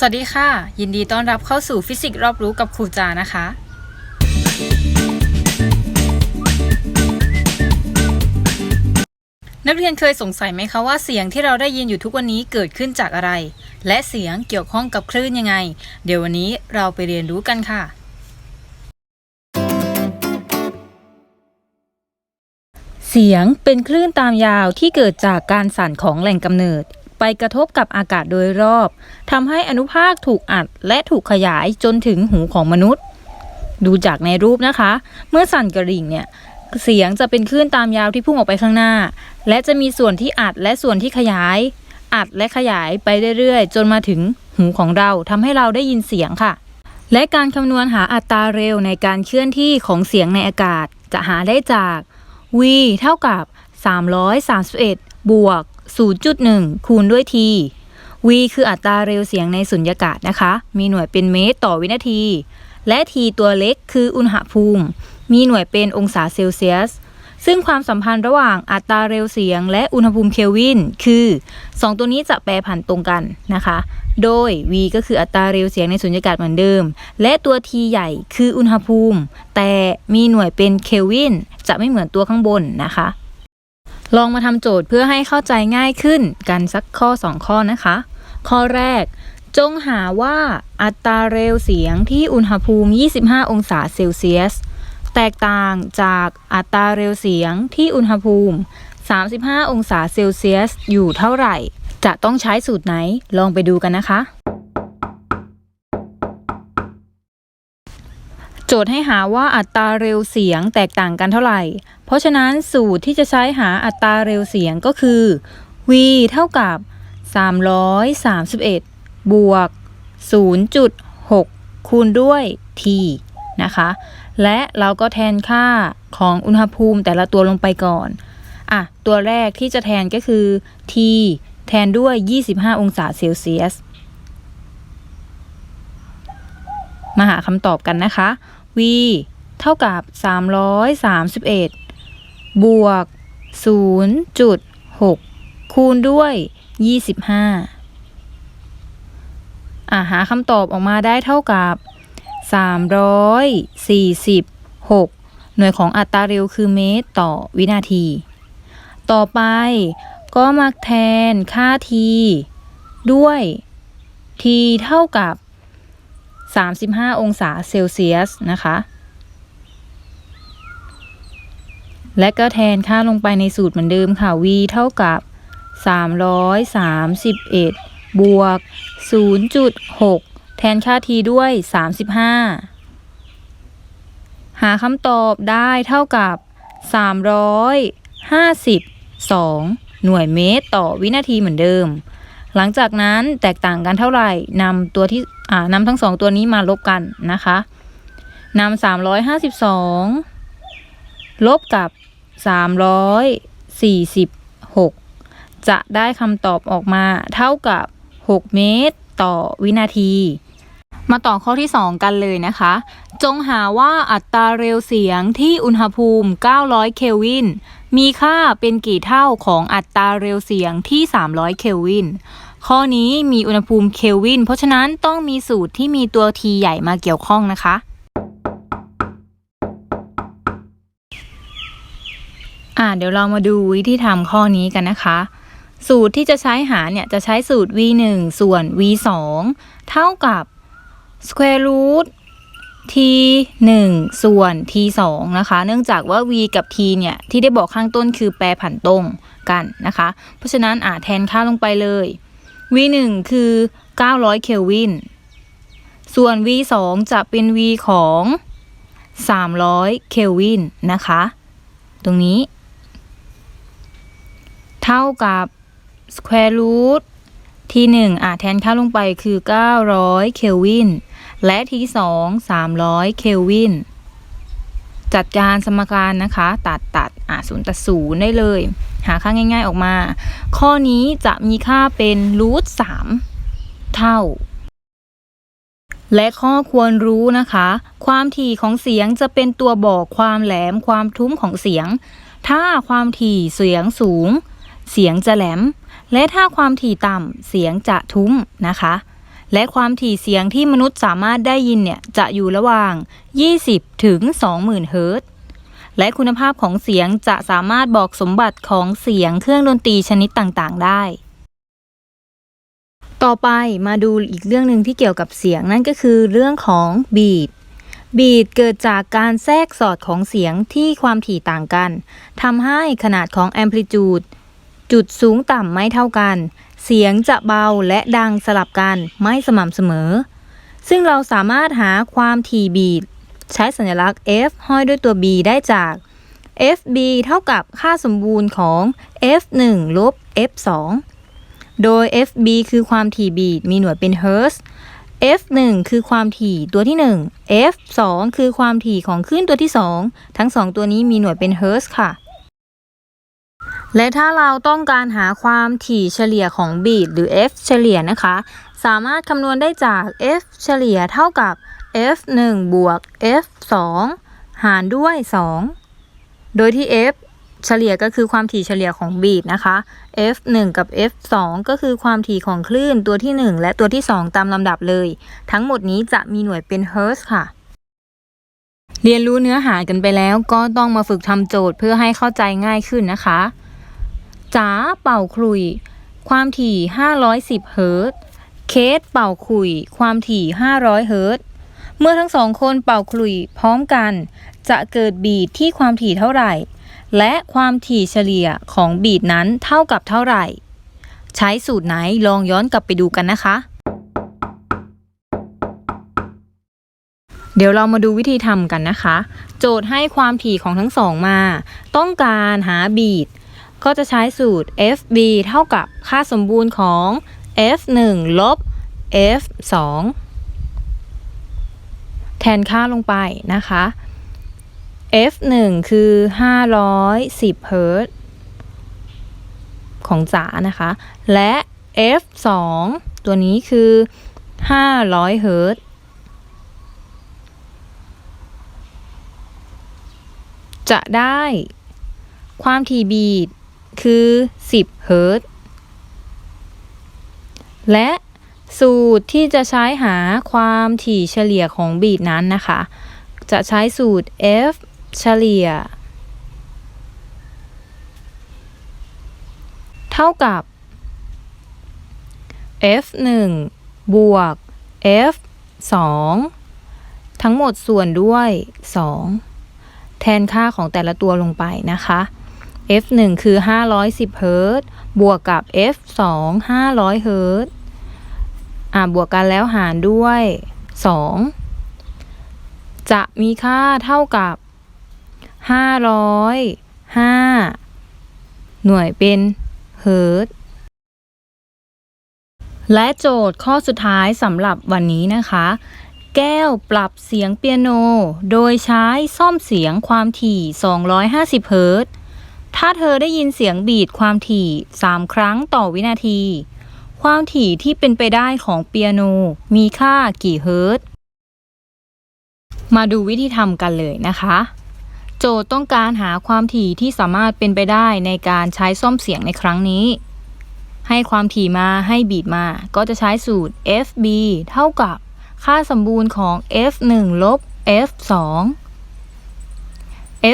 สวัสดีค่ะ ยินดีต้อนรับเข้าสู่ฟิสิกส์รอบรู้กับครูจานะคะ นักเรียนเคยสงสัยไหมคะว่าเสียงที่เราได้ยินอยู่ทุกวันนี้เกิดขึ้นจากอะไร และเสียงเกี่ยวข้องกับคลื่นยังไง เดี๋ยววันนี้เราไปเรียนรู้กันค่ะ เสียงเป็นคลื่นตามยาวที่เกิดจากการสั่นของแหล่งกำเนิด ไปกระทบกับอากาศโดยรอบทำให้อนุภาคถูกอัดและถูกขยายจนถึงหูของมนุษย์ ดูจากในรูปนะคะ เมื่อสั่นกระดิ่งเนี่ยเสียงจะเป็นคลื่นตามยาวที่พุ่งออกไปข้างหน้า และจะมีส่วนที่อัดและส่วนที่ขยาย อัดและขยายไปเรื่อยๆ จนมาถึงหูของเราทำให้เราได้ยินเสียงค่ะ และการคำนวณหาอัตราเร็วในการเคลื่อนที่ของเสียงในอากาศ จะหาได้จาก v เท่ากับ 331 บวก 0.1 คูณด้วย t v คืออัตราเร็วเสียงในสุญญากาศนะคะ มีหน่วยเป็นเมตรต่อวินาที และ t ตัวเล็กคืออุณหภูมิ มีหน่วยเป็นองศาเซลเซียส ซึ่งความสัมพันธ์ระหว่างอัตราเร็วเสียงและอุณหภูมิเคลวิน คือ 2 ตัวนี้จะแปรผันตรงกันนะคะ โดย v ก็คืออัตราเร็วเสียงในสุญญากาศเหมือนเดิม และตัว t ใหญ่คืออุณหภูมิ แต่มีหน่วยเป็นเคลวิน จะไม่เหมือนตัวข้างบนนะคะ ลองมาทำโจทย์เพื่อให้เข้าใจง่ายขึ้นกันสักข้อ 2 ข้อนะคะ ข้อแรก จงหาว่าอัตราเร็วเสียงที่อุณหภูมิ 25 องศาเซลเซียส แตกต่างจากอัตราเร็วเสียงที่อุณหภูมิ 35 องศาเซลเซียส อยู่เท่าไหร่ จะต้องใช้สูตรไหนลองไปดูกันนะคะ โจทย์ให้หาว่าอัตราเร็วเสียงแตกต่างกันเท่าไหร่ เพราะฉะนั้นสูตรที่จะใช้หาอัตราเร็วเสียงก็คือ v เท่ากับ 331 บวก 0.6 คูณด้วย t นะคะ และเราก็แทนค่าของอุณหภูมิแต่ละตัวลงไปก่อน อะ ตัวแรกที่จะแทนก็คือ t แทนด้วย 25 องศาเซลเซียสมาหาคำตอบกันนะคะ v เท่ากับ 331 บวก 0.6 คูณด้วย 25อ่าหาคำตอบออกมาได้เท่ากับ 346 หน่วยของอัตราเร็วคือเมตรต่อวินาที ต่อไปก็มาแทนค่า t ด้วย t เท่ากับ 35 องศาเซลเซียสนะคะ และก็แทนค่าลงไปในสูตรเหมือนเดิมค่ะ v เท่ากับ 331 บวก 0.6 แทนค่า t ด้วย 35 หาคำตอบได้เท่ากับ 352 หน่วยเมตรต่อวินาทีเหมือนเดิม หลังจากนั้นแตกต่างกันเท่าไหร่นำตัวที่ อ่านำทั้งสองตัวนี้มาลบกันนะคะนำสามร้อยห้าสิบสองลบกับสามร้อยสี่สิบหกจะได้คำตอบออกมาเท่ากับหกเมตรต่อวินาที มาต่อข้อที่ 2 กันเลยนะคะ จงหาว่าอัตราเร็วเสียงที่อุณหภูมิ 900 เคลวิน มีค่าเป็นกี่เท่าของอัตราเร็วเสียงที่ 300 เคลวิน ข้อนี้มีอุณหภูมิเคลวิน เพราะฉะนั้นต้องมีสูตรที่มีตัว t ใหญ่มาเกี่ยวข้องนะคะอ่าเดี๋ยวเรามาดูวิธีทำข้อนี้กันนะคะ สูตรที่จะใช้หาเนี่ยจะใช้สูตร v 1ส่วน v 2เท่ากับ square root t 1ส่วน t 2นะคะ เนื่องจากว่า v กับ t เนี่ยที่ได้บอกข้างต้นคือแปรผันตรงกันนะคะ เพราะฉะนั้นอ่าแทนค่าลงไปเลย v 1 คือ 900 เคลวิน ส่วน v 2 จะเป็น v ของ 300 เคลวินนะคะ ตรงนี้ เท่ากับ square root ที่ 1 อะ แทนค่าลงไปคือ 900 เคลวิน และที่ 2 300 เคลวิน จัดการสมการนะคะ ตัดตัดอะศูนย์ตัดศูนย์ได้เลย หาค่าง่าย ๆออกมา ข้อนี้จะมีค่าเป็นรูท3เท่า และข้อควรรู้นะคะ ความถี่ของเสียงจะเป็นตัวบอกความแหลมความทุ้มของเสียง ถ้าความถี่เสียงสูง เสียงจะแหลม และถ้าความถี่ต่ำเสียงจะทุ้มนะคะ และความถี่เสียงที่มนุษย์สามารถได้ยินเนี่ยจะอยู่ระหว่าง 20 ถึง 20,000 เฮิรตซ์และคุณภาพของเสียงจะสามารถบอกสมบัติของเสียงเครื่องดนตรีชนิดต่างๆ ได้ ต่อไปมาดูอีกเรื่องหนึ่งที่เกี่ยวกับเสียงนั่นก็คือเรื่องของบีทบีทเกิดจากการแทรกสอดของเสียงที่ความถี่ต่างกัน ทำให้ขนาดของแอมพลิจูด จุดสูงต่ำไม่เท่ากัน เสียงจะเบาและดังสลับกันไม่สม่ำเสมอ ซึ่งเราสามารถหาความถี่บีทใช้สัญลักษณ์ F ห้อยด้วยตัว B ได้จาก FB เท่ากับค่าสมบูรณ์ของ F1 ลบ F2 โดย FB คือความถี่บีทมีหน่วยเป็นเฮิร์ตซ์ F1 คือความถี่ตัวที่ 1 F2 คือความถี่ของคลื่นตัวที่ 2 ทั้ง 2 ตัวนี้มีหน่วยเป็นเฮิร์ตซ์ค่ะ และถ้าเราต้องการหาความถี่เฉลี่ยของบีทหรือ F เฉลี่ยนะคะ สามารถคำนวณได้จาก F เฉลี่ยเท่ากับ F1 บวก F2 หารด้วย 2 โดยที่ F เฉลี่ยก็คือความถี่เฉลี่ยของบีทนะคะ F1 กับ F2 ก็คือความถี่ของคลื่นตัวที่ 1 และตัวที่ 2 ตามลำดับเลย ทั้งหมดนี้จะมีหน่วยเป็นเฮิร์ตซ์ค่ะเรียนรู้เนื้อหากันไปแล้วก็ต้องมาฝึกทำโจทย์เพื่อให้เข้าใจง่ายขึ้นนะคะ จ๋าเป่าคลุย ความถี่ 510 เฮิรตซ์เคสเป่าคลุย ความถี่ 500 เฮิรตซ์เมื่อทั้งสองคนเป่าคลุยพร้อมกัน จะเกิดบีทที่ความถี่เท่าไหร่ และความถี่เฉลี่ยของบีทนั้นเท่ากับเท่าไหร่ ใช้สูตรไหนลองย้อนกลับไปดูกันนะคะ เดี๋ยวเรามาดูวิธีทำกันนะคะ โจทย์ให้ความถี่ของทั้งสองมา ต้องการหาบีท ก็จะใช้สูตร FB เท่ากับค่าสมบูรณ์ของ F1 ลบ F2 แทนค่าลงไปนะคะ F1 คือ 510เฮิรต์ของจ๋านะคะ และ F2 ตัวนี้คือ 500เฮิรต์จะได้ความถี่บีท คือ 10เฮิรตซ์และสูตรที่จะใช้หาความถี่เฉลี่ยของบีทนั้นนะคะ จะใช้สูตร F เฉลี่ย เท่ากับ F1 บวก F2 ทั้งหมดส่วนด้วย 2 แทนค่าของแต่ละตัวลงไปนะคะ F1 คือ510เฮิรตซ์บวกกับ F2 500เฮิรตซ์อ่าบวกกันแล้วหารด้วย 2 จะมีค่าเท่ากับ 505 หน่วยเป็นเฮิรตซ์และโจทย์ข้อสุดท้ายสำหรับวันนี้นะคะ แก้วปรับเสียงเปียโน โดยใช้ซ่อมเสียงความถี่ 250 เฮิรตซ์ ถ้าเธอได้ยินเสียงบีดความถี่3ครั้งต่อวินาที ความถี่ที่เป็นไปได้ของเปียโนมีค่ากี่เฮิรตซ์มาดูวิธีทำกันเลยนะคะ โจทย์ต้องการหาความถี่ที่สามารถเป็นไปได้ในการใช้ซ่อมเสียงในครั้งนี้ ให้ความถี่มาให้บีดมา ก็จะใช้สูตร FB เท่ากับค่าสมบูรณ์ของ F1 ลบ F2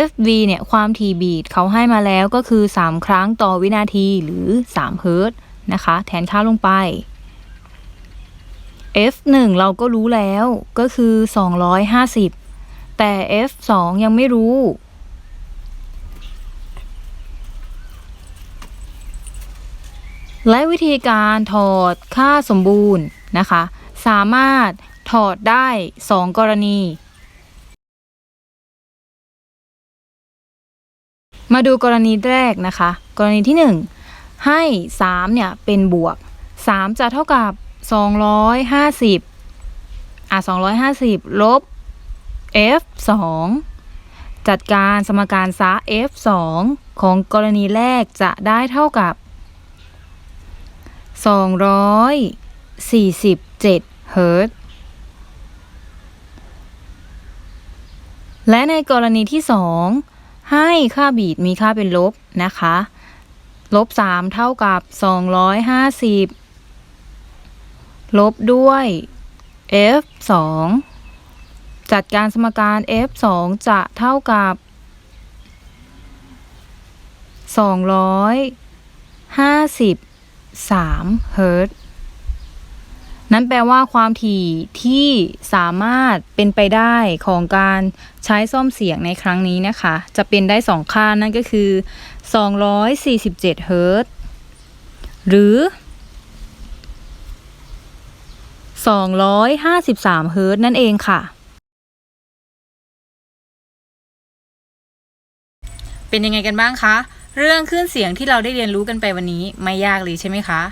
FV เนี่ยความถี่บีทเขาให้มาแล้วก็คือ 3 ครั้งต่อวินาทีหรือ3เฮิร์ตนะคะ แทนค่าลงไป F1 เราก็รู้แล้วก็คือ 250 แต่ F2 ยังไม่รู้ และวิธีการถอดค่าสมบูรณ์นะคะ สามารถถอดได้ 2 กรณี มาดูกรณีแรกนะคะ กรณีที่ 1 ให้ 3 เนี่ย เป็นบวก 3 จะเท่ากับ 250 อะ 250 ลบ f 2จัดการสมการซะ f 2ของกรณีแรกจะได้เท่ากับ 247 เฮิรตซ์และในกรณีที่ 2 ให้ค่าบีทมีค่าเป็นลบนะคะ ลบ 3 เท่ากับ 250 ลบด้วย f 2จัดการสมการ f 2จะเท่ากับ 253 เฮิรตซ์ นั่นแปลว่าความถี่ที่สามารถเป็นไปได้ของการใช้ซ่อมเสียงในครั้งนี้นะคะ จะเป็นได้สองค่านั่นก็คือ 247เฮิรตหรือ 253เฮิรตนั่นเองค่ะ เป็นยังไงกันบ้างคะ เรื่องคลื่นเสียงที่เราได้เรียนรู้กันไปวันนี้ไม่ยากเลยใช่ไหมคะ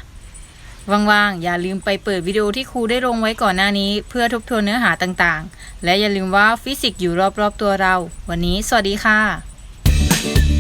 ว่างๆ อย่าลืมไปเปิดวิดีโอที่ครูได้ลงไว้ก่อนหน้านี้ เพื่อทบทวนเนื้อหาต่างๆ และอย่าลืมว่าฟิสิกส์อยู่รอบๆตัวเรา วันนี้สวัสดีค่ะ